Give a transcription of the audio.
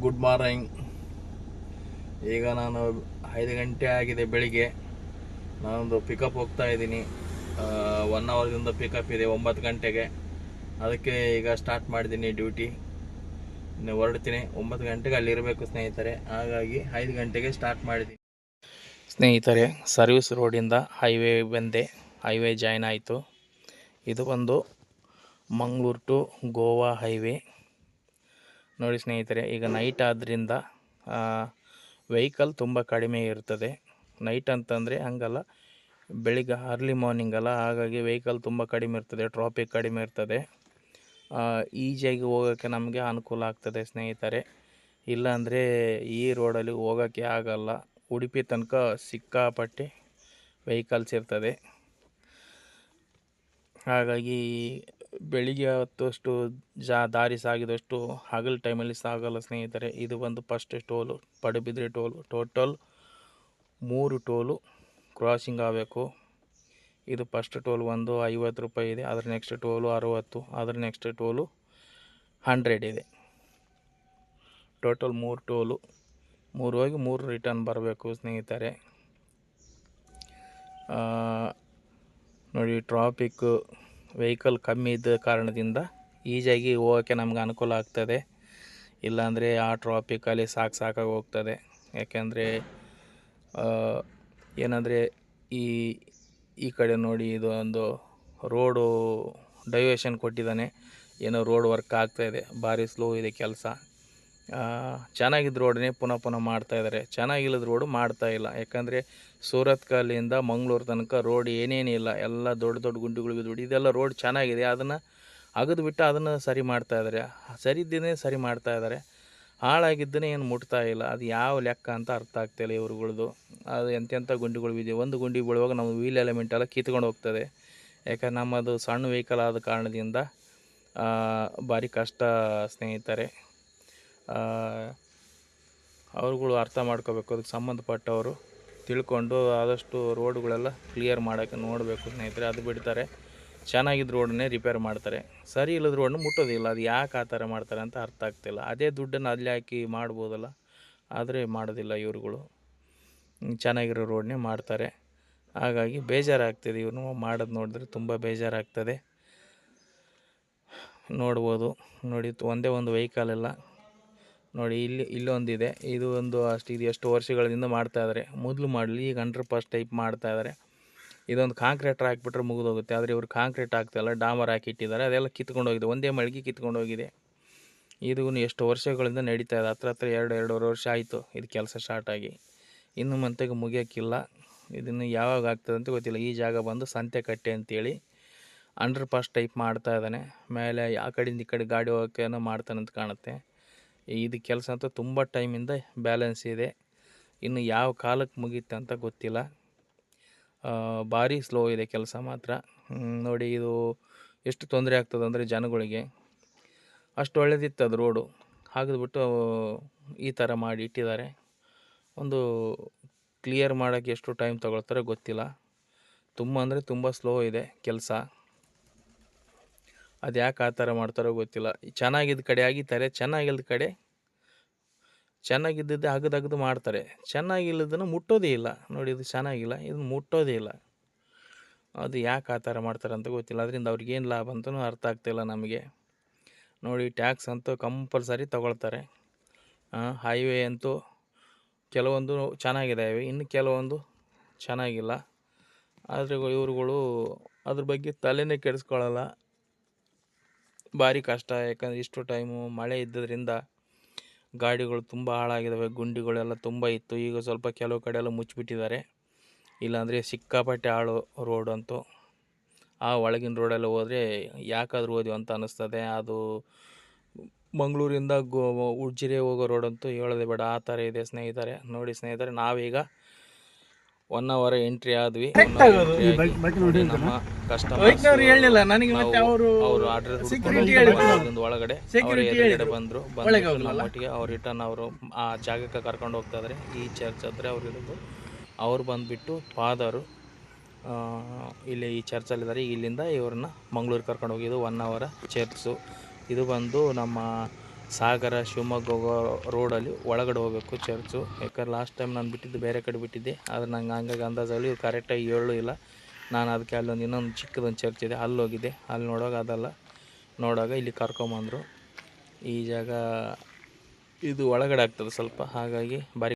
Good morning ಈಗ ನಾನು ಐದು ಗಂಟೆ ಆಗಿದೆ ಬೆಳಿಗ್ಗೆ. ನಾನೊಂದು ಪಿಕಪ್ ಹೋಗ್ತಾ ಇದ್ದೀನಿ. ಒನ್ ಅವರ್ದಿಂದ ಪಿಕಪ್ ಇದೆ, ಒಂಬತ್ತು ಗಂಟೆಗೆ. ಅದಕ್ಕೆ ಈಗ ಸ್ಟಾರ್ಟ್ ಮಾಡಿದ್ದೀನಿ ಡ್ಯೂಟಿ ಇನ್ನು ಹೊರಡ್ತೀನಿ. ಒಂಬತ್ತು ಗಂಟೆಗೆ ಅಲ್ಲಿರಬೇಕು ಸ್ನೇಹಿತರೆ. ಹಾಗಾಗಿ ಐದು ಗಂಟೆಗೆ ಸ್ಟಾರ್ಟ್ ಮಾಡಿದ್ದೀನಿ. ಸ್ನೇಹಿತರೆ ಸರ್ವಿಸ್ ರೋಡಿಂದ ಹೈವೇ ಬಂದೆ. ಹೈವೇ ಜಾಯ್ನ್ ಆಯಿತು. ಇದು ಬಂದು ಮಂಗಳೂರು ಟು ಗೋವಾ ಹೈವೇ ನೋಡಿ ಸ್ನೇಹಿತರೆ, ಈಗ ನೈಟ್ ಆದ್ದರಿಂದ ವೆಹಿಕಲ್ ತುಂಬ ಕಡಿಮೆ ಇರ್ತದೆ. ನೈಟ್ ಅಂತಂದರೆ ಹಂಗಲ್ಲ, ಬೆಳಿಗ್ಗೆ ಅರ್ಲಿ ಮಾರ್ನಿಂಗ್ ಅಲ್ಲ, ಹಾಗಾಗಿ ವೆಹಿಕಲ್ ತುಂಬ ಕಡಿಮೆ ಇರ್ತದೆ ಟ್ರಾಫಿಕ್ ಕಡಿಮೆ ಇರ್ತದೆ. ಈಸಿಯಾಗಿ ಹೋಗೋಕ್ಕೆ ನಮಗೆ ಅನುಕೂಲ ಆಗ್ತದೆ ಸ್ನೇಹಿತರೆ. ಇಲ್ಲಾಂದರೆ ಈ ರೋಡಲ್ಲಿ ಹೋಗೋಕ್ಕೆ ಆಗಲ್ಲ, ಉಡುಪಿ ತನಕ ಸಿಕ್ಕಾಪಟ್ಟೆ ವೆಹಿಕಲ್ಸ್ ಇರ್ತದೆ. ಹಾಗಾಗಿ ಬೆಳಿಗ್ಗೆ ಹೊತ್ತಷ್ಟು ಜಾ, ದಾರಿ ಸಾಗಿದಷ್ಟು ಹಗಲು ಟೈಮಲ್ಲಿ ಸಾಗಲ್ಲ ಸ್ನೇಹಿತರೆ, ಇದು ಬಂದು first toll Padubidri toll total ಮೂರು ಟೋಲು ಕ್ರಾಸಿಂಗ್ ಆಗಬೇಕು. ಇದು ಫಸ್ಟ್ ಟೋಲ್ ಒಂದು ಐವತ್ತು ರೂಪಾಯಿ ಇದೆ ಅದರ ನೆಕ್ಸ್ಟ್ ಟೋಲು ಅರುವತ್ತು ಅದರ ನೆಕ್ಸ್ಟ್ ಟೋಲು ಹಂಡ್ರೆಡ್ ಇದೆ. ಟೋಟಲ್ ಮೂರು ಟೋಲು ಮೂರು ಹೋಗಿ ಮೂರು ರಿಟರ್ನ್ ಬರಬೇಕು ಸ್ನೇಹಿತರೆ. ನೋಡಿ ಟ್ರಾಫಿಕ್ ವೆಹಿಕಲ್ ಕಮ್ಮಿ ಇದ್ದ ಕಾರಣದಿಂದ ಈಜಾಗಿ ಹೋಗೋಕ್ಕೆ ನಮ್ಗೆ ಅನುಕೂಲ ಆಗ್ತದೆ. ಇಲ್ಲಾಂದರೆ ಆ ಟ್ರಾಫಿಕಲ್ಲಿ ಸಾಕು ಸಾಕಾಗಿ ಹೋಗ್ತದೆ. ಯಾಕೆಂದರೆ ಏನಂದರೆ ಈ ಈ ಕಡೆ ನೋಡಿ ಇದು ಒಂದು ರೋಡು ಡೈವೇಷನ್ ಕೊಟ್ಟಿದ್ದಾನೆ. ಏನೋ ರೋಡ್ ವರ್ಕ್ ಆಗ್ತಾಯಿದೆ ಭಾರಿ ಸ್ಲೋ ಇದೆ ಕೆಲಸ. ಚೆನ್ನಾಗಿದ್ದ ರೋಡನ್ನೇ ಪುನಃ ಪುನಃ ಮಾಡ್ತಾ ಇದ್ದಾರೆ. ಚೆನ್ನಾಗಿಲ್ಲದ ರೋಡು ಮಾಡ್ತಾ ಇಲ್ಲ. ಯಾಕಂದರೆ ಸೂರತ್ ಕಾಲಿಂದ ಮಂಗಳೂರು ತನಕ ರೋಡ್ ಏನೇನಿಲ್ಲ ಎಲ್ಲ ದೊಡ್ಡ ದೊಡ್ಡ ಗುಂಡಿಗಳು ಬಿದ್ದು ಇದೆಲ್ಲ ರೋಡ್ ಚೆನ್ನಾಗಿದೆ. ಅದನ್ನು ಅಗದ್ಬಿಟ್ಟು ಅದನ್ನು ಸರಿ ಮಾಡ್ತಾ ಇದ್ದಾರೆ. ಸರಿ ಮಾಡ್ತಾಯಿದ್ದಾರೆ ಹಾಳಾಗಿದ್ದನ್ನೇ ಏನು ಮುಟ್ತಾ ಇಲ್ಲ. ಅದು ಯಾವ ಲೆಕ್ಕ ಅಂತ ಅರ್ಥ ಆಗ್ತಾಯಿಲ್ಲ ಇವ್ರುಗಳದು. ಅದು ಎಂತೆಂಥ ಗುಂಡಿಗಳು ಬಿದ್ದಿವೆ. ಒಂದು ಗುಂಡಿ ಬೀಳುವಾಗ ನಮ್ಮ ವೀಲ್ ಎಲಿಮೆಂಟ್ ಎಲ್ಲ ಕಿತ್ಕೊಂಡು ಹೋಗ್ತದೆ. ಯಾಕಂದ್ರೆ ನಮ್ಮದು ಸಣ್ಣ ವೆಹಿಕಲ್ ಆದ ಕಾರಣದಿಂದ ಭಾರಿ ಕಷ್ಟ ಸ್ನೇಹಿತರೆ. ಅವ್ರುಗಳು ಅರ್ಥ ಮಾಡ್ಕೋಬೇಕು, ಅದಕ್ಕೆ ಸಂಬಂಧಪಟ್ಟವರು ತಿಳ್ಕೊಂಡು ಆದಷ್ಟು ರೋಡ್ಗಳೆಲ್ಲ ಕ್ಲಿಯರ್ ಮಾಡೋಕ್ಕೆ ನೋಡಬೇಕು ಸ್ನೇಹಿತರೆ, ಅದು ಬಿಡ್ತಾರೆ. ಚೆನ್ನಾಗಿದ್ದ ರೋಡನ್ನೇ ರಿಪೇರ್ ಮಾಡ್ತಾರೆ. ಸರಿ ಇಲ್ಲದ ರೋಡ್ನ ಮುಟ್ಟೋದಿಲ್ಲ, ಅದು ಯಾಕೆ ಆ ಥರ ಮಾಡ್ತಾರೆ ಅಂತ ಅರ್ಥ ಆಗ್ತಿಲ್ಲ. ಅದೇ ದುಡ್ಡನ್ನು ಅಲ್ಲಿ ಹಾಕಿ ಮಾಡ್ಬೋದಲ್ಲ, ಆದರೆ ಮಾಡೋದಿಲ್ಲ ಇವ್ರುಗಳು. ಚೆನ್ನಾಗಿರೋ ರೋಡ್ನೇ ಮಾಡ್ತಾರೆ. ಹಾಗಾಗಿ ಬೇಜಾರಾಗ್ತದೆ ಇವನು ಮಾಡೋದು ನೋಡಿದ್ರೆ ತುಂಬ ಬೇಜಾರಾಗ್ತದೆ. ನೋಡ್ಬೋದು, ನೋಡಿ, ಒಂದೇ ಒಂದು ವೆಹಿಕಲ್ ಎಲ್ಲ ನೋಡಿ, ಇಲ್ಲಿ, ಇಲ್ಲೊಂದಿದೆ. ಇದು ಒಂದು ಅಷ್ಟು, ಇದು ಎಷ್ಟು ವರ್ಷಗಳಿಂದ ಮಾಡ್ತಾ ಇದ್ದಾರೆ ಮೊದಲು ಮಾಡಲಿ, ಈಗ ಅಂಡರ್ ಪಾಸ್ ಟೈಪ್ ಮಾಡ್ತಾ ಇದ್ದಾರೆ ಇದೊಂದು ಕಾಂಕ್ರೀಟ್ರ್ ಹಾಕ್ಬಿಟ್ರೆ ಮುಗಿದೋಗುತ್ತೆ. ಆದರೆ ಇವರು ಕಾಂಕ್ರೀಟ್ ಹಾಕ್ತಾಯಿಲ್ಲ ಡಾಮರ್ ಹಾಕಿಟ್ಟಿದ್ದಾರೆ ಅದೆಲ್ಲ ಕಿತ್ಕೊಂಡು ಹೋಗಿದೆ ಒಂದೇ ಮಳಿಗೆ ಕಿತ್ಕೊಂಡು ಹೋಗಿದೆ ಇದು ಎಷ್ಟು ವರ್ಷಗಳಿಂದ ನಡೀತಾ ಇದೆ. ಹತ್ರ ಹತ್ರ ಎರಡು, ಎರಡೂವರೆ ವರ್ಷ ಆಯಿತು ಇದು ಕೆಲಸ ಸ್ಟಾರ್ಟ್ ಆಗಿ. ಇನ್ನು ಮಂತೆಗೆ ಮುಗಿಯೋಕ್ಕಿಲ್ಲ. ಇದನ್ನು ಯಾವಾಗ ಆಗ್ತದೆ ಅಂತ ಗೊತ್ತಿಲ್ಲ. ಈ ಜಾಗ ಬಂದು ಸಂತೆಕಟ್ಟೆ ಅಂತೇಳಿ ಅಂಡರ್ ಪಾಸ್ ಟೈಪ್ ಮಾಡ್ತಾ ಇದ್ದಾನೆ. ಮೇಲೆ ಆ ಕಡೆಯಿಂದ ಈ ಕಡೆ ಗಾಡಿ ಹೋಗೋಕೆ ಏನೋ ಮಾಡ್ತಾನಂತ ಕಾಣುತ್ತೆ. ಇದು ಕೆಲಸ ಅಂತ ತುಂಬ ಟೈಮಿಂದ ಬ್ಯಾಲೆನ್ಸ್ ಇದೆ. ಇನ್ನು ಯಾವ ಕಾಲಕ್ಕೆ ಮುಗೀತೆ ಅಂತ ಗೊತ್ತಿಲ್ಲ. ಭಾರಿ ಸ್ಲೋ ಇದೆ ಕೆಲಸ ಮಾತ್ರ. ನೋಡಿ ಇದು ಎಷ್ಟು ತೊಂದರೆ ಆಗ್ತದೆ ಅಂದರೆ ಜನಗಳಿಗೆ. ಅಷ್ಟು ಒಳ್ಳೇದಿತ್ತು ಅದು ರೋಡು. ಹಾಕಿದ್ಬಿಟ್ಟು ಈ ಥರ ಮಾಡಿ ಇಟ್ಟಿದ್ದಾರೆ. ಒಂದು ಕ್ಲಿಯರ್ ಮಾಡೋಕ್ಕೆ ಎಷ್ಟು ಟೈಮ್ ತೊಗೊಳ್ತಾರೆ ಗೊತ್ತಿಲ್ಲ. ತುಂಬ ಅಂದರೆ ತುಂಬ ಸ್ಲೋ ಇದೆ ಕೆಲಸ. ಅದು ಯಾಕೆ ಆ ಥರ ಮಾಡ್ತಾರೋ ಗೊತ್ತಿಲ್ಲ. ಚೆನ್ನಾಗಿದ್ದ ಕಡೆ ಆಗಿತಾರೆ ಚೆನ್ನಾಗಿಲ್ಲದ ಕಡೆ ಚೆನ್ನಾಗಿದ್ದದ್ದು ಅಗದು ಅಗದು ಮಾಡ್ತಾರೆ. ಚೆನ್ನಾಗಿಲ್ಲದನ್ನು ಮುಟ್ಟೋದೇ ಇಲ್ಲ. ನೋಡಿ ಇದು ಚೆನ್ನಾಗಿಲ್ಲ ಇದನ್ನು ಮುಟ್ಟೋದೇ ಇಲ್ಲ. ಅದು ಯಾಕೆ ಆ ಥರ ಮಾಡ್ತಾರೆ ಅಂತ ಗೊತ್ತಿಲ್ಲ. ಅದರಿಂದ ಅವ್ರಿಗೇನು ಲಾಭ ಅಂತಲೂ ಅರ್ಥ ಆಗ್ತಿಲ್ಲ ನಮಗೆ. ನೋಡಿ ಟ್ಯಾಕ್ಸ್ ಅಂತೂ ಕಂಪಲ್ಸರಿ ತಗೊಳ್ತಾರೆ. ಹೈವೇ ಅಂತೂ ಕೆಲವೊಂದು ಚೆನ್ನಾಗಿದ್ದಾವೆ ಇನ್ನು ಕೆಲವೊಂದು ಚೆನ್ನಾಗಿಲ್ಲ. ಆದರೆ ಇವರುಗಳು ಅದ್ರ ಬಗ್ಗೆ ತಲೆನೇ ಕೆಡಿಸ್ಕೊಳ್ಳಲ್ಲ ಭಾರಿ ಕಷ್ಟ. ಯಾಕಂದರೆ ಇಷ್ಟು ಟೈಮು ಮಳೆ ಇದ್ದದ್ರಿಂದ ಗಾಡಿಗಳು ತುಂಬ ಹಾಳಾಗಿದ್ದಾವೆ ಗುಂಡಿಗಳೆಲ್ಲ ತುಂಬ ಇತ್ತು. ಈಗ ಸ್ವಲ್ಪ ಕೆಲವು ಕಡೆ ಎಲ್ಲ ಮುಚ್ಚಿಬಿಟ್ಟಿದ್ದಾರೆ. ಇಲ್ಲಾಂದರೆ ಸಿಕ್ಕಾಪಟ್ಟೆ ಹಾಳು ರೋಡ್ ಅಂತೂ. ಆ ಒಳಗಿನ ರೋಡೆಲ್ಲ ಹೋದರೆ ಯಾಕಾದರೂ ಹೋದ್ವಿ ಅಂತ ಅನ್ನಿಸ್ತದೆ ಅದು ಮಂಗಳೂರಿಂದ ಗೋ ಉಜ್ಜಿರೆ ಹೋಗೋ ರೋಡ್ ಅಂತೂ ಹೇಳೋದೇ ಬೇಡ. ಆ ಥರ ಇದೆ ಸ್ನೇಹಿತರೆ. ನೋಡಿ ಸ್ನೇಹಿತರೆ ನಾವೀಗ ಒನ್ ಅವರ್ ಎಂಟ್ರಿ ಆದ್ವಿ. ನಮ್ಮ ಕಸ್ಟಮರ್ ಹೇಳಿಲ್ಲ ನನಗೆ ಮತ್ತೆ ಅವರು ಅವರು ಆರ್ಡರ್ Security ಒಳಗಡೆ. ಸೆಕ್ಯೂರಿಟಿ ಹೇಳಿದ್ರು. ಬಂದ್ರು ಮಟ್ಟಿಗೆ? ಅವ್ರು ರಿಟರ್ನ್ ಅವರು ಆ ಜಾಗಕ್ಕೆ ಕರ್ಕೊಂಡು ಹೋಗ್ತಾ ಇದ್ದಾರೆ ಈ ಚರ್ಚ್ ಹತ್ರ ಅವ್ರು ಇರೋದು. ಅವ್ರು ಬಂದುಬಿಟ್ಟು ಫಾದರು ಇಲ್ಲಿ ಈ ಚರ್ಚಲ್ಲಿದ್ದಾರೆ ಇಲ್ಲಿಂದ ಇವ್ರನ್ನ ಮಂಗಳೂರು ಕರ್ಕೊಂಡು ಹೋಗಿದ್ದು ಒನ್ ಅವರ ಚರ್ಚು ಇದು ಬಂದು ನಮ್ಮ ಸಾಗರ ಶಿವಮೊಗ್ಗ ಹೋಗೋ ರೋಡಲ್ಲಿ ಒಳಗಡೆ ಹೋಗಬೇಕು ಚರ್ಚು ಯಾಕಂದ್ರೆ ಲಾಸ್ಟ್ ಟೈಮ್ ನಾನು ಬಿಟ್ಟಿದ್ದು ಬೇರೆ ಕಡೆ ಬಿಟ್ಟಿದ್ದೆ. ಆದರೆ ನಂಗೆ ಹಂಗಾಗಿ ಅಂದಾಜಲ್ಲಿ ಕರೆಕ್ಟಾಗಿ ಹೇಳೂ ಇಲ್ಲ. ನಾನು ಅದಕ್ಕೆ ಅಲ್ಲೊಂದು ಇನ್ನೊಂದು ಚಿಕ್ಕದೊಂದು ಚರ್ಚ್ ಇದೆ ಅಲ್ಲಿ ಹೋಗಿದ್ದೆ ಅಲ್ಲಿ ನೋಡುವಾಗ ಅದಲ್ಲ ನೋಡುವಾಗ ಇಲ್ಲಿ ಕರ್ಕೊಂಬಂದರು. ಈ ಜಾಗ ಇದು ಒಳಗಡೆ ಆಗ್ತದೆ ಸ್ವಲ್ಪ, ಹಾಗಾಗಿ ಭಾರಿ